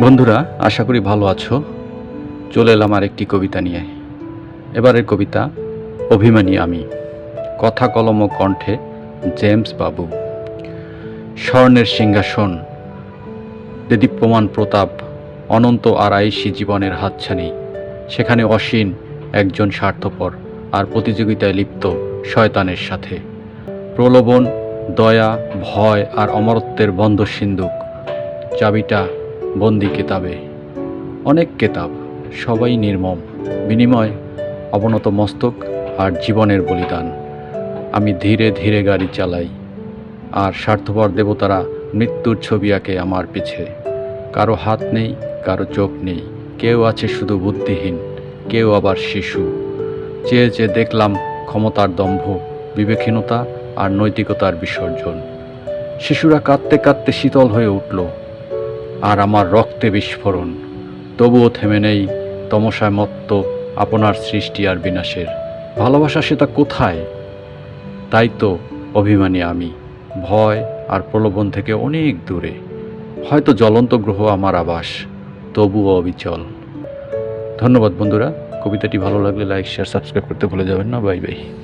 বন্ধুরা, আশা করি ভালো আছো। চলে এলাম আর একটি কবিতা নিয়ে। এবারের কবিতা, অভিমানী আমি। কথা কলম ও কণ্ঠে জেমস বাবু। স্বর্ণের সিংহাসন, দেদীপ্যমান প্রতাপ, অনন্ত আর আড়াইশি জীবনের হাতছানি। সেখানে অসীন একজন স্বার্থপর আর প্রতিযোগিতায় লিপ্ত শয়তানের সাথে। প্রলোভন, দয়া, ভয় আর অমরত্বের বন্ধ সিন্দুক চাবিটা বন্দি কেতাবে। অনেক কেতাব, সবাই নির্মম, বিনিময়, অবনত মস্তক আর জীবনের বলিদান। আমি ধীরে ধীরে গাড়ি চালাই, আর স্বার্থপর দেবতারা মৃত্যুর ছবি আঁকে আমার পিছে। কারও হাত নেই, কারও চোখ নেই, কেউ আছে শুধু বুদ্ধিহীন, কেউ আবার শিশু। চেয়ে চেয়ে দেখলাম ক্ষমতার দম্ভ, বিবেকহীনতা আর নৈতিকতার বিসর্জন। শিশুরা কাঁদতে কাঁদতে শীতল হয়ে উঠল আর আমার রক্তে বিস্ফোরণ। তবুও থেমে নেই তমসায় মত্ত আপনার সৃষ্টি আর বিনাশের। ভালোবাসা সেটা কোথায়? তাই তো অভিমানী আমি, ভয় আর প্রলোভন থেকে অনেক দূরে। হয়তো জ্বলন্ত গ্রহ আমার আবাস, তবুও অবিচল। ধন্যবাদ বন্ধুরা, কবিতাটি ভালো লাগলে লাইক শেয়ার সাবস্ক্রাইব করতে ভুলে যাবেন না। Bye bye.